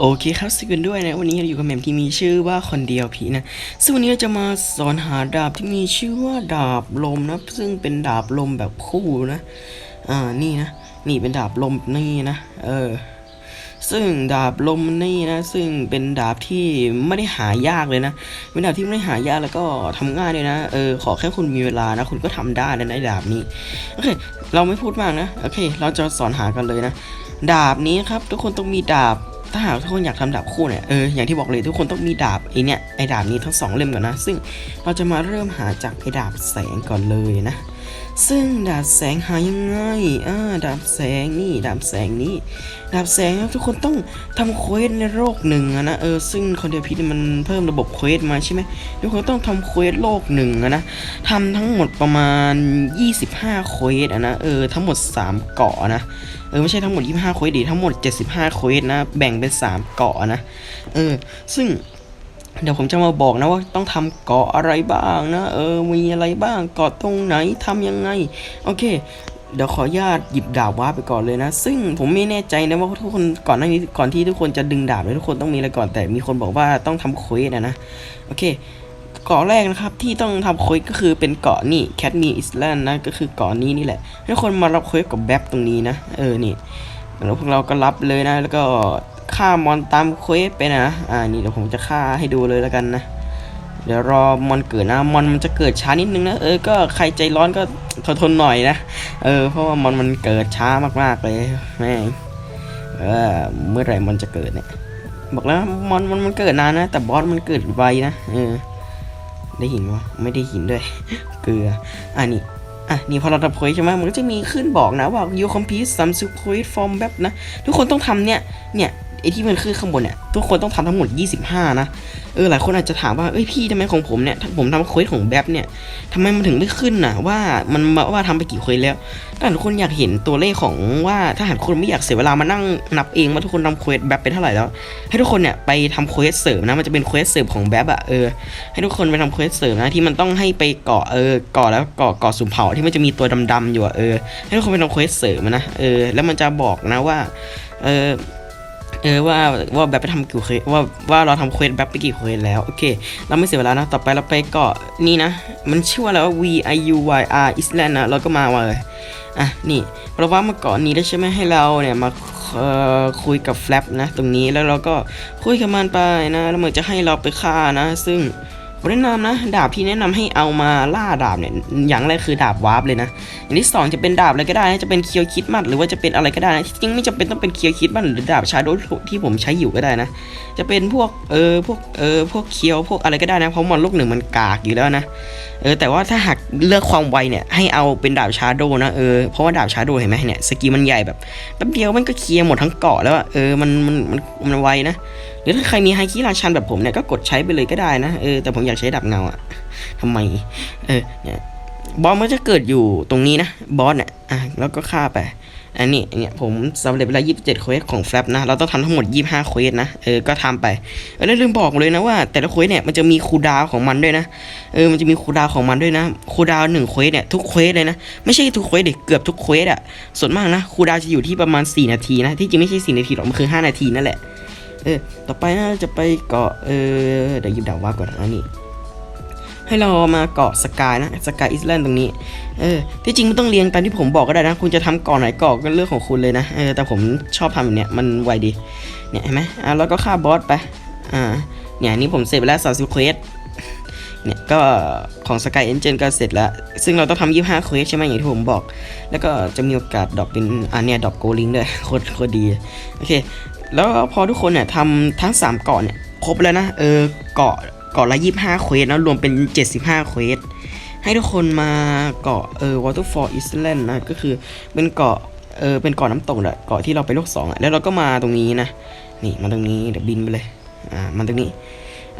โอเคครับสวัสดีกันด้วยนะ วันนี้เราอยู่กับแมมที่มีชื่อว่าคนเดียวผีนะ ซึ่งวันนี้เราจะมาสอนหาดาบที่มีชื่อว่าดาบลมนะ ซึ่งเป็นดาบลมแบบคู่นะ อ่า นี่นะ นี่เป็นดาบลมนี่นะ เออ ซึ่งดาบลมนี่นะ ซึ่งเป็นดาบที่ไม่ได้หายากเลยนะ เป็นดาบที่ไม่ได้หายากแล้วก็ทำง่ายเลยนะ เออ ขอแค่คุณมีเวลานะ คุณก็ทำได้นะในดาบนี้ โอเค เราไม่พูดมากนะ โอเค เราจะสอนหากันเลยนะ ดาบนี้ครับ ทุกคนต้องมีดาบ ถ้าหากทุกคนอยากทำดาบคู่เนี่ยเอออย่างที่บอกเลยทุกคนต้องมีดาบไอเนี่ยไอดาบนี้ทั้งสองเล่มก่อนนะ ซึ่งเราจะมาเริ่มหาจากไอดาบแสงก่อนเลยนะ ซึ่งดาบแสงหายังไงอ่าดาบแสงนี่ดาบแสงนี่ดาบแสงครับทุกคนต้องทำเควสในโลกหนึ่งอะนะเออซึ่งคอนเดียพิษมันเพิ่มระบบเควสมาใช่ไหมทุกคนต้องทำเควสโลกหนึ่งอะนะทำทั้งหมดประมาณ 25เควสอะนะเออทั้งหมด 3 เกาะนะเออไม่ใช่ทั้งหมด 25เควสดีทั้งหมด 75เควสนะแบ่งเป็น 3 เกาะนะเออซึ่ง เดี๋ยวผมจะมาบอกนะว่าต้องทำเกาะอะไรบ้างนะ เออ มีอะไรบ้างเกาะตรงไหนทำยังไง โอเค เดี๋ยวขออนุญาตหยิบดาบว้าไปก่อนเลยนะ ซึ่งผมไม่แน่ใจนะว่าทุกคนก่อนหน้านี้ก่อนที่ทุกคนจะดึงดาบเลยทุกคนต้องมีอะไรก่อนแต่มีคนบอกว่าต้องทำเควสนะนะ โอเคเกาะแรกนะครับที่ต้องทำเควสก็คือเป็นเกาะนี่แคทมีอิสแลนด์นะก็คือเกาะนี้นี่แหละให้ทุกคนมารับเควสกับแบ็บตรงนี้นะ เออนี่แล้วพวกเราก็รับเลยนะ แล้วก็ ฆ่ามอนตามเควสไปนะ อ่านี่เดี๋ยวผมจะฆ่าให้ดูเลยแล้วกันนะ เดี๋ยวรอมอนเกิดนะมอนมันจะเกิดช้านิดนึงนะเออก็ใครใจร้อนก็ทนทนหน่อยนะเออเพราะว่ามอนมันเกิดช้ามากๆเลยแม่เออเมื่อไหร่มอนจะเกิดเนี่ยบอกแล้วมอนมันมันเกิดนานนะ แต่บอสมันเกิดไวนะเออได้หินวะไม่ได้หินด้วย เกลืออะนี่อะนี่พอเราทำเควสใช่ไหมมันก็จะมีขึ้นบอกนะว่า you complete some s q u e s from แบบนะ ทุกคนต้องทำเนี่ย เนี่ย ไอที่มันขึ้นข้างบนเนี่ยทุกคนต้องทำทั้งหมด 25 นะ เออหลายคนอาจจะถามว่าเอ้ยพี่ทำไมของผมเนี่ยถ้าผมทำเควสของแบบเนี่ยทำไมมันถึงไม่ขึ้นน่ะว่ามันว่าทำไปกี่เควสแล้วถ้าทุกคนอยากเห็นตัวเลขของว่าถ้าหากคนไม่อยากเสียเวลามานั่งนับเองว่าทุกคนทำเควสแบบไปเท่าไหร่แล้ว ให้ทุกคนเนี่ยไปทำเควสเสริมนะมันจะเป็นเควสเสริมของแบบอะเออให้ทุกคนไปทำเควสเสริมนะที่มันต้องให้ไปเกาะเออเกาะแล้วเกาะเกาะสุ่มเผาที่มันจะมีตัวดำๆอยู่อะเออให้ทุกคนไปทำเควสเสริมนะเออแล้วมันจะบอกนะว่าเออ เออว่าว่าแบบไปทำกี่เควสว่าว่าเราทำเควสแบบไปกี่เควสแล้วโอเค เราไม่เสียเวลานะต่อไปเราไปเกาะนี่นะ มันชื่อว่าอะไรว่า V I U Y R Island นะเราก็มาว่าเลยอะนี่เราว่ามาเกาะนี้ได้ใช่ไหมให้เราเนี่ยมาคุยกับแฟลปนะตรงนี้แล้วเราก็คุยกับมันไปนะแล้วมันจะให้เราไปฆ่านะ ซึ่ง ผมแนะนำนะ ดาบที่แนะนำให้เอามาล่าดาบเนี่ยอย่างแรกคือดาบวาร์ปเลยนะอย่างที่สองจะเป็นดาบอะไรก็ได้นะจะเป็นเคียวคิดมัดหรือว่าจะเป็นอะไรก็ได้นะที่จริงไม่จำเป็นต้องเป็นเคียวคิดมัดหรือดาบชาโดที่ผมใช้อยู่ก็ได้นะ จะเป็นพวกเออพวกเออพวกเคียวพวกอะไรก็ได้นะเพราะมอนลูกหนึ่งมันกากอยู่แล้วนะเออแต่ว่าถ้าหากเลือกความไวเนี่ยให้เอาเป็นดาบชาโดนะเออเพราะว่าดาบชาโดเห็นไหมเนี่ยสกิลมันใหญ่แบบแป๊บเดียวมันก็เคลียร์หมดทั้งเกาะแล้วเออมันมันมันมันไวนะหรือถ้าใครมีไฮคิราชันแบบผมเนี่ยก็กดใช้ไปเลยก็ได้นะเออแต่ผมอยากใช้ดาบเงาอะทำไมเออเนี่ยบอสมันจะเกิดอยู่ตรงนี้นะบอสเนี่ยอะแล้วก็ฆ่าไป อันนี้เนี่ยผมสำเร็จเวลา27เควสของแฟลปนะ เราต้องทำทั้งหมด 25เควสนะ เออ ก็ทำไป เออแล้วลืมบอกเลยนะว่า แต่ละเควสเนี่ยมันจะมีคูดาวของมันด้วยนะ เออ มันจะมีคูดาวของมันด้วยนะ คูดาวหนึ่งเควสเนี่ยทุกเควสเลยนะ ไม่ใช่ทุกเควสเด็กเกือบทุกเควสอะส่วนมากนะ คูดาวจะอยู่ที่ประมาณ 4 นาทีนะ ที่จริงไม่ใช่ 4 นาทีหรอก มันคือ 5 นาทีนั่นแหละ เออ ต่อไปนะจะไปเกาะ เออ เดี๋ยวหยิบดาวว่าก่อนนะนี่ ให้เรามาเกาะสกายนะสกายอิสแลนด์ตรงนี้เออที่จริงไมันต้องเรียงตามที่ผมบอกก็ได้นะ คุณจะทำเกาะไหนเกาะก็เรื่องของคุณเลยนะเออแต่ผมชอบทำแบบเนี้ยมันไวดีเนี่ยเห็นไหมอะแล้วก็ฆ่าบอสไปอ่าเนี่ยนี่ผมเสร็จไปแล้ว30เควสเนี่ยก็ของ Sky Engine ก็เสร็จแล้ว ซึ่งเราต้องทำ25เควสใช่ไหมอย่างที่ผมบอก แล้วก็จะมีโอกาสดรอปเป็นอันเนี้ยดรอปโกลิงด้วยโคตรโคตรดี โอเค แล้วพอทุกคนเนี่ยทำทั้ง 3 เกาะเนี่ย ครบแล้วนะ เออเกาะ เกาะละ25เควสแล้วรวมเป็น75เควสให้ทุกคนมาเกาะเออ Waterfall Island นะก็คือเป็นเกาะเออเป็นเกาะน้ำตกแหละเกาะที่เราไปโลกสองอะแล้วเราก็มาตรงนี้นะนี่มาตรงนี้เดี๋ยวบินไปเลยอ่ามาตรงนี้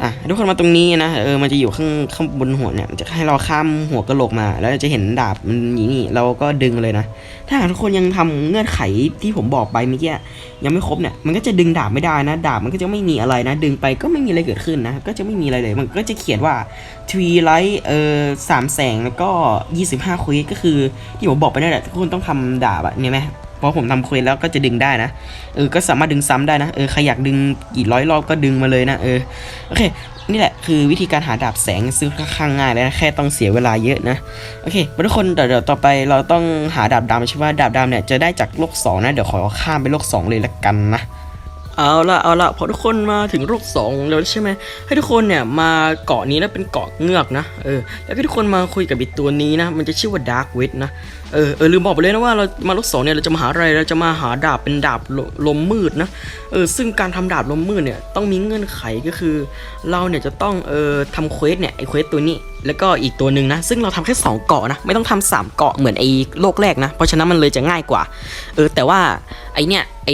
อะทุกคนมาตรงนี้นะเออมันจะอยู่ข้างข้างบนหัวเนี่ยมันจะให้เราข้ามหัวกระโหลกมา แล้วจะเห็นดาบมันอย่างนี้เราก็ดึงเลยนะ ถ้าหากทุกคนยังทำเงื่อนไขที่ผมบอกไปเมื่อกี้ยังไม่ครบเนี่ยมันก็จะดึงดาบไม่ได้นะ ดาบมันก็จะไม่มีอะไรนะ ดึงไปก็ไม่มีอะไรเกิดขึ้นนะ ก็จะไม่มีอะไรเลย มันก็จะเขียนว่าทวีไลท์เออสามแสงแล้วก็ 25คุยก็คือที่ผมบอกไปนั่นแหละทุกคนต้องทำดาบอะเนี่ยไหม พราะผมทำเควสแล้วก็จะดึงได้นะเออก็สามารถดึงซ้ำได้นะเออใครอยากดึงกี่ร้อยรอบก็ดึงมาเลยนะเออโอเคนี่แหละคือวิธีการหาดาบแสงซื้อค่อนข้างง่ายเลยนะแค่ต้องเสียเวลาเยอะนะโอเคทุกคนเดี๋ยวต่อไปเราต้องหาดาบดำใช่ไหมดาบดำเนี่ยจะได้จากโลกสองนะเดี๋ยวขอข้ามไปโลกสองเลยละกันนะ เอาละเอาละพอทุกคนมาถึงโลกสองแล้วใช่ไหมให้ทุกคนเนี่ยมาเกาะนี้นะเป็นเกาะเงือกนะเออแล้วให้ทุกคนมาคุยกับอีกตัวนี้นะ มันจะชื่อว่าดาร์กวิทนะเออเออลืมบอกไปเลยนะว่าเรามาโลกสองเนี่ยเราจะมาหาอะไรเราจะมาหาดาบเป็นดาบลลมมืดนะเออซึ่งการทำดาบลมมืดเนี่ยต้องมีเงื่อนไขก็คือ เราเนี่ยจะต้องเออทำเควสเนี่ยไอเควสตัวนี้แล้วก็อีกตัวหนึ่งนะ ซึ่งเราทำแค่สองเกาะนะ ไม่ต้องทำสามเกาะเหมือนไอโลกแรกนะ เพราะฉะนั้นมันเลยจะง่ายกว่า เออ แต่ว่าไอเนี่ยไอ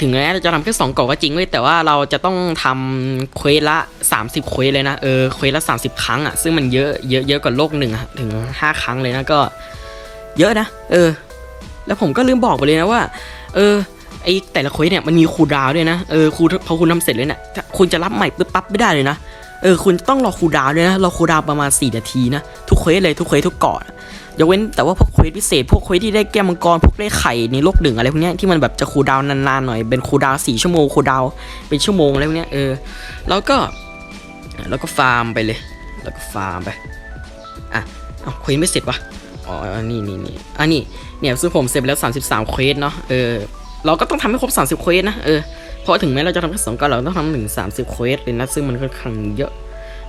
ถึงแม้เราจะทำแค่สองกล่องก็จริงเว้ยแต่ว่าเราจะต้องทำเควสละ 30เควสเลยนะเออเควสละ 30 ครั้งอะซึ่งมันเยอะเยอะเยอะกว่าโลกหนึ่งอะถึง 5 ครั้งเลยนะก็ เยอะนะเออ แล้วผมก็ลืมบอกไปเลยนะว่า เออไอแต่ละเควสเนี่ยมันมีคูดาวด้วยนะเออคูพอคุณทำเสร็จเลยเนี่ยคุณจะรับใหม่ปุ๊บปั๊บไม่ได้เลยนะเออคุณต้องรอคูดาวด้วยนะรอคูดาวประมาณ 4 นาทีนะทุกเควสเลยทุกเควสทุกเกาะ ยกเว้นแต่ว่าพวกเควสพิเศษ พวกเควสที่ได้แก้มังกร พวกได้ไข่ในโลกหนึ่งอะไรพวกเนี้ยที่มันแบบจะคูดาวนานๆหน่อย เป็นคูดาวสี่ชั่วโมงคูดาวเป็นชั่วโมงอะไรพวกเนี้ยเออ แล้วก็แล้วก็ฟาร์มไปเลย แล้วก็ฟาร์มไป อะเอาเควสไม่เสร็จวะอ๋อ นี่นี่นี่อะนี่เนี่ยซึ่งผมเสร็จไปแล้ว 33เควสเนาะ เออ เราก็ต้องทำให้ครบ 30เควสนะ เออ เพราะถึงแม้เราจะทำแค่สองก็เราต้องทำถึง 30เควสเลยนะ ซึ่งมันค่อนข้างเยอะ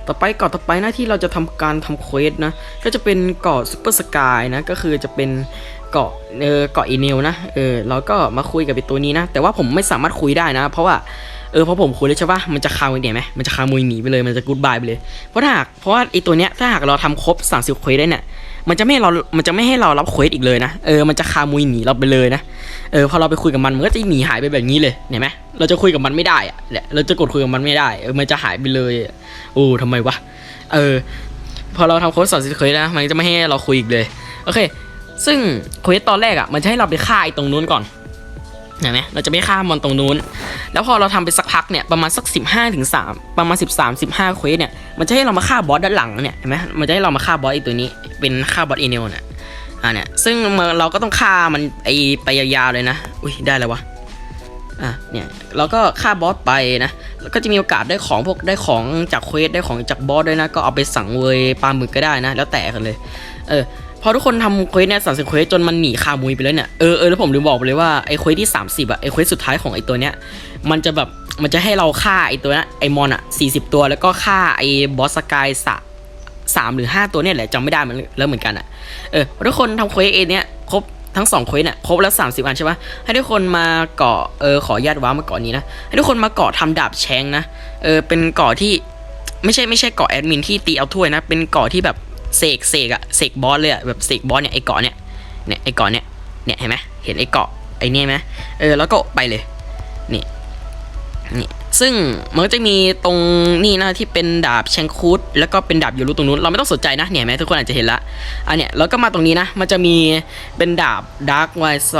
ต่อไปเกาะต่อไปหน้าที่เราจะทำการทำเควสนะ ก็จะเป็นเกาะซุปเปอร์สกายนะ ก็คือจะเป็นเกาะเออเกาะอีเนลนะเออเราก็มาคุยกับไอตัวนี้นะ แต่ว่าผมไม่สามารถคุยได้นะ เพราะว่าเออพอผมคุยแล้วใช่ปะมันจะคาวเนี่ยไหมมันจะคามุยหนีไปเลยมันจะกูดบายไปเลยเพราะถ้าหากเพราะว่าไอตัวเนี้ยถ้าหากเราทำครบ30เควสได้เนี่ย มันจะไม่เรา มันจะไม่ให้เรารับเควสอีกเลยนะ เออ มันจะคามุยหนีเราไปเลยนะ เออ พอเราไปคุยกับมัน มันก็จะหนีหายไปแบบนี้เลย เห็นไหมเราจะคุยกับมันไม่ได้อะเนี่ยเราจะกดคุยกับมันไม่ได้ เออ มันจะหายไปเลยโอ้ทำไมวะ เออ พอเราทำโค้ดสอนสิเควสนะ มันจะไม่ให้เราคุยอีกเลย โอเค ซึ่งเควสตอนแรกอะมันจะให้เราไปฆ่าไอ้ตรงนู้นก่อนเห็นไหมเราจะไม่ฆ่ามอนตรงนู้น แล้วพอเราทำไปสักพักเนี่ยประมาณสัก 15ถึง3ประมาณ 13 15เควสเนี่ยมันจะให้เรามาฆ่าบอสด้านหลังเนี่ยเห็นไหมมันจะให้เรามาฆ่าบอสไอ้ตัวนี้เป็นฆ่าบอสเอเนลเนี่ยอ่าเนี่ยซึ่งเราก็ต้องฆ่ามันไอไปยาวๆเลยนะอุ้ยได้แล้ววะอะเนี่ยเราก็ฆ่าบอสไปนะแล้วก็จะมีโอกาสได้ของพวกได้ของจากเควสได้ของจากบอสด้วยนะก็เอาไปสั่งเวยปลาหมึกก็ได้นะ แล้วแต่กันเลยเออ พอทุกคนทำเควสเนี่ยสามสิบเควสจนมันหนีคามุยไปแล้วเนี่ย เออเออแล้วผมลืมบอกไปเลยว่าไอ้เควสที่ 30อะไอ้เควสสุดท้ายของไอ้ตัวเนี้ยมันจะแบบมันจะให้เราฆ่าไอ้ตัวเนี้ยไอ้มอนอะ40 ตัวแล้วก็ฆ่าไอ้บอสสกายสะสามหรือ5ตัวเนี่ยแหละจำไม่ได้มันแล้วเหมือนกันอะเออทุกคนทำเควสเอเนี้ยครบทั้งสองเควสเนี่ยครบแล้ว30อันใช่ปะให้ทุกคนมาเกาะเออขออนุญาตว้ามาเกาะนี้นะ ให้ทุกคนมาเกาะทำดาบแชงนะเออเป็นเกาะที่ไม่ใช่ไม่ใช่เกาะแอดมินที่ตีเอาถ้วยนะ เป็นเกาะที่แบบ เสกเสกอะเสกบอสเลยอะแบบเสกบอสเนี่ยไอเกาะเนี่ยเนี่ยไอเกาะเนี่ยเนี่ยเห็นไหมเห็นไอเกาะไอเนี่ยไหมเออแล้วก็ไปเลยนี่นี่ ซึ่งมันก็จะมีตรงนี่นะที่เป็นดาบแชงคูดแล้วก็เป็นดาบยูรุตรงนู้นเราไม่ต้องสนใจนะเนี่ยเห็นไหมทุกคนอาจจะเห็นละอันเนี้ยแล้วก็มาตรงนี้นะ มันจะมีเป็นดาบดาร์กไวส์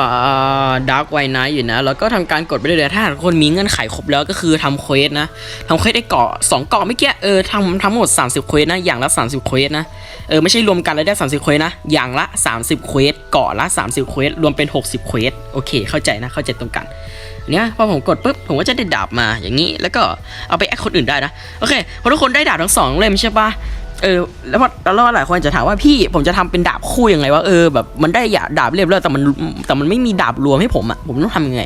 ดาร์กไวนท์อยู่นะแล้วก็ทำการกดไปเรื่อยๆถ้าทุกคนมีเงื่อนไขครบแล้วก็คือทำเควสนะทำเควสได้เกาะสองเกาะเมื่อกี้เออทำทั้งหมด 30เควสนะอย่างละ 30เควสนะเออไม่ใช่รวมกันแล้วได้ 30เควสนะอย่างละ 30เควสเกาะละ 30เควสรวมเป็น 60เควสโอเค เข้าใจนะเข้าใจตรงกัน เนี่ยพอผมกดปุ๊บผมก็จะได้ดาบมาอย่างนี้ แล้วก็เอาไปแอคคนอื่นได้นะโอเคพอทุกคนได้ดาบทั้งสองเล่มใช่ปะเออแล้วพอแล้วหลายคนจะถามว่าพี่ผมจะทำเป็นดาบคู่ยังไงวะเออแบบมันได้อยาดาบเรียบแล้วแต่มันแต่มันไม่มีดาบรวมให้ผมอะผมต้องทำยังไง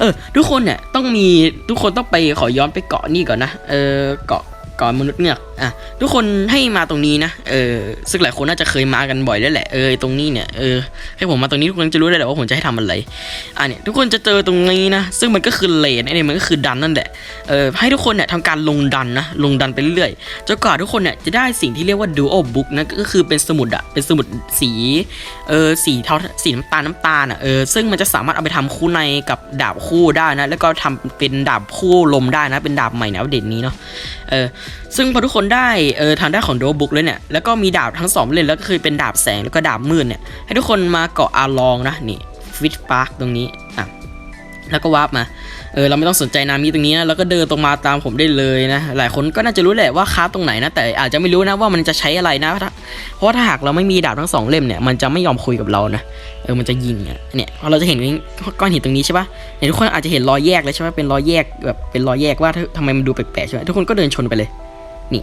เออ ทุกคนเนี่ยต้องมีทุกคนต้องไปขอย้อนไปเกาะนี่ก่อนนะเออเกาะ กาะมนุษย์เงือกอะทุกคนให้มาตรงนี้นะเออซึ่งหลายคนน่าจะเคยมากันบ่อยแล้วแหละเออตรงนี้เนี่ยเออให้ผมมาตรงนี้ทุกคนจะรู้ได้แหละว่าผมจะให้ทำอะไรอะเนี่ยทุกคนจะเจอตรงนี้นะซึ่งมันก็คือเลนไอ้นี่มันก็คือดันนั่นแหละเออให้ทุกคนเนี่ยทำการลงดันนะลงดันไปเรื่อยจนกว่าทุกคนเนี่ยจะได้สิ่งที่เรียกว่า dual book นะก็คือเป็นสมุดอะเป็นสมุดสีเออสีเทาสีน้ำตาลน้ำตาลอะเออซึ่งมันจะสามารถเอาไปทำคู่ในกับดาบคู่ได้นะแล้วก็ทำเป็นดาบคู่ลมได้นะเป็นดาบใหม่นอัปเดตนี้เนาะเออซึ่งพอทุกคนได้เออทางด้านของโดบุกเลยเนี่ยแล้วก็มีดาบทั้งสองเล่นแล้วก็คือเป็นดาบแสงแล้วก็ดาบมืดเนี่ยให้ทุกคนมาเกาะอาลองนะนี่ฟิตปาร์คตรงนี้อะแล้วก็วาร์ปมา เออเราไม่ต้องสนใจนามิตรงนี้นะแล้วก็เดินตรงมาตามผมได้เลยนะ หลายคนก็น่าจะรู้แหละว่าคาตรงไหนนะ แต่อาจจะไม่รู้นะว่ามันจะใช้อะไรนะ เพราะถ้าหากเราไม่มีดาบทั้งสองเล่มเนี่ยมันจะไม่ยอมคุยกับเรานะเออมันจะยิงอะเนี่ยเราจะเห็นก้อนหินตรงนี้ใช่ปะเนี่ยทุกคนอาจจะเห็นรอยแยกเลยใช่ปะเป็นรอยแยกแบบเป็นรอยแยกว่าทำไมมันดูแปลกๆใช่ไหมทุกคนก็เดินชนไปเลย นี่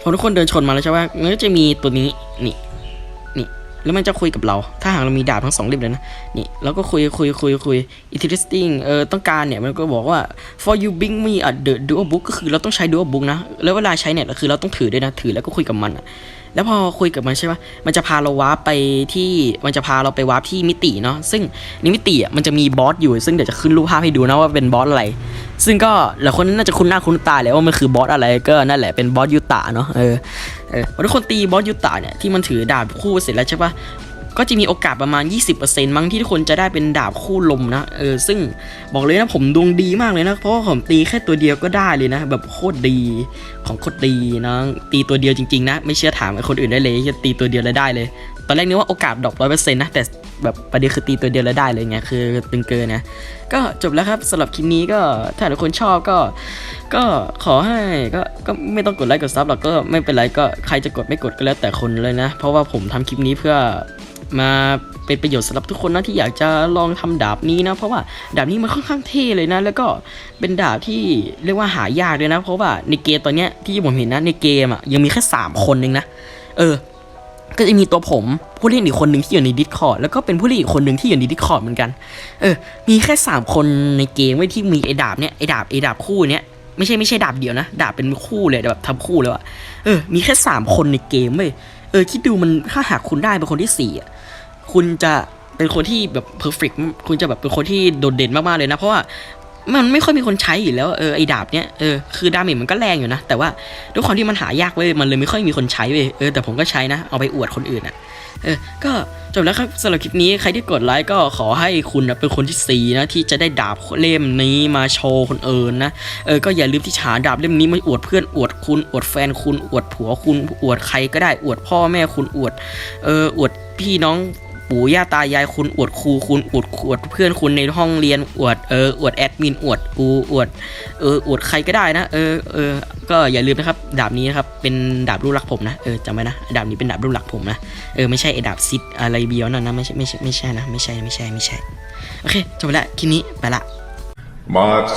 พอทุกคนเดินชนมาแล้วใช่ปะมันก็จะมีตัวนี้นี่ แล้วมันจะคุยกับเรา ถ้าหากเรามีดาบทั้งสองเล่มเลยนะ นี่แล้วก็คุยคุยคุยคุย interesting เออต้องการเนี่ยมันก็บอกว่า for you bring me a the dual book ก็คือเราต้องใช้ dual book นะ แล้วเวลาใช้เนี่ยคือเราต้องถือด้วยนะ ถือแล้วก็คุยกับมันอะแล้วพอคุยกับมันใช่ปะมันจะพาเราวาร์ปไปที่ มันจะพาเราไปวาร์ปที่มิติเนาะ ซึ่งในมิติอะมันจะมีบอสอยู่ ซึ่งเดี๋ยวจะขึ้นรูปภาพให้ดูนะว่าเป็นบอสอะไร ซึ่งก็หลายคนน่าจะคุ้นหน้าคุ้นตาและว่ามันคือบอสอะไร ก็นั่นแหละเป็นบอสยูตะเนาะ เออ เออทุกคนตีบอสยูตะเนี่ยที่มันถือดาบคู่เสร็จแล้วใช่ปะก็จะมีโอกาสประมาณ 20%มั้งที่ทุกคนจะได้เป็นดาบคู่ลมนะเออซึ่งบอกเลยนะผมดวงดีมากเลยนะ เพราะว่าผมตีแค่ตัวเดียวก็ได้เลยนะ แบบโคตรดีของโคตรดีนะตีตัวเดียวจริงๆนะ ไม่เชื่อถามไอ้คนอื่นได้เลยจะตีตัวเดียวแล้วได้เลย ตอนแรกนึกว่าโอกาสดรอปร้อยเปอร์เซ็นต์นะแต่ แบบประเด็นคือตีตัวเดียวแล้วได้เลยไงคือตึงเกินนะ ก็จบแล้วครับสำหรับคลิปนี้ก็ถ้าทุกคนชอบก็ ก็ขอให้ก็ก็ไม่ต้องกดไลค์กดซับหรอกก็ไม่เป็นไรก็ใครจะกดไม่กดก็แล้วแต่คนเลยนะ เพราะว่าผมทำคลิปนี้เพื่อมาเป็นประโยชน์สำหรับทุกคนนะที่อยากจะลองทำดาบนี้นะ เพราะว่าดาบนี้มันค่อนข้างเท่เลยนะ แล้วก็เป็นดาบที่เรียกว่าหายากด้วยนะ เพราะว่าในเกมตอนเนี้ยที่ผมเห็นนะในเกมอะยังมีแค่สามคนเองนะ เออ ก็จะมีตัวผมผู้เล่นอีกคนหนึ่งที่อยู่ใน Discord แล้วก็เป็นผู้เล่นอีกคนหนึ่งที่อยู่ใน Discord เหมือนกัน เออ มีแค่สามคนในเกมไว้ยที่มีไอ้ดาบเนี้ยไอ้ดาบไอ้ดาบคู่เนี้ยไม่ใช่ไม่ใช่ดาบเดียวนะ ดาบเป็นคู่เลยแบบทำคู่เลยอะเออ มีแค่สามคนในเกมเว้ยเออคิดดูมันถ้าหากคุณได้เป็นคนที่สี่อะคุณจะเป็นคนที่แบบเพอร์เฟกคุณจะแบบเป็นคนที่โดดเด่นมากๆเลยนะ เพราะว่า มันไม่ค่อยมีคนใช้อยู่แล้วเออไอ้ดาบเนี้ยเออคือดาเมจมันก็แรงอยู่นะ แต่ว่าด้วยความที่มันหายากเว้ยมันเลยไม่ค่อยมีคนใช้เว้ยเออแต่ผมก็ใช้นะ เอาไปอวดคนอื่นอะเออก็จบแล้วครับสำหรับคลิปนี้ใครที่กดไลค์ก็ขอให้คุณนะเป็นคนที่สี่นะที่จะได้ดาบเล่มนี้มาโชว์คนอื่นนะเออก็อย่าลืมที่หาดาบเล่มนี้มาอวดเพื่อนอวดคุณอวดแฟนคุณอวดผัวคุณอวดใครก็ได้อวดพ่อแม่คุณอวดเอออวดพี่น้อง ปู่ย่าตายายคุณอวดครูคุณอวดอวดเพื่อนคุณในห้องเรียนอวดเอออวดแอดมินอวดกูอวดเอออวดใครก็ได้นะ เออเออก็อย่าลืมนะครับ ดาบนี้นะครับเป็นดาบลูกรักผมนะเออจำไว้นะดาบนี้เป็นดาบลูกรักผมนะเออไม่ใช่ไอ้ดาบซิดอะไรเบียวนั่นนะไม่ใช่ไม่ใช่ไม่ใช่นะไม่ใช่ไม่ใช่ไม่ใช่โอเคจบแล้วคลิปนี้ไปละ Mods,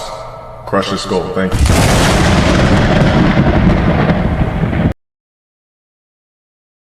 crush the skull. Thank you.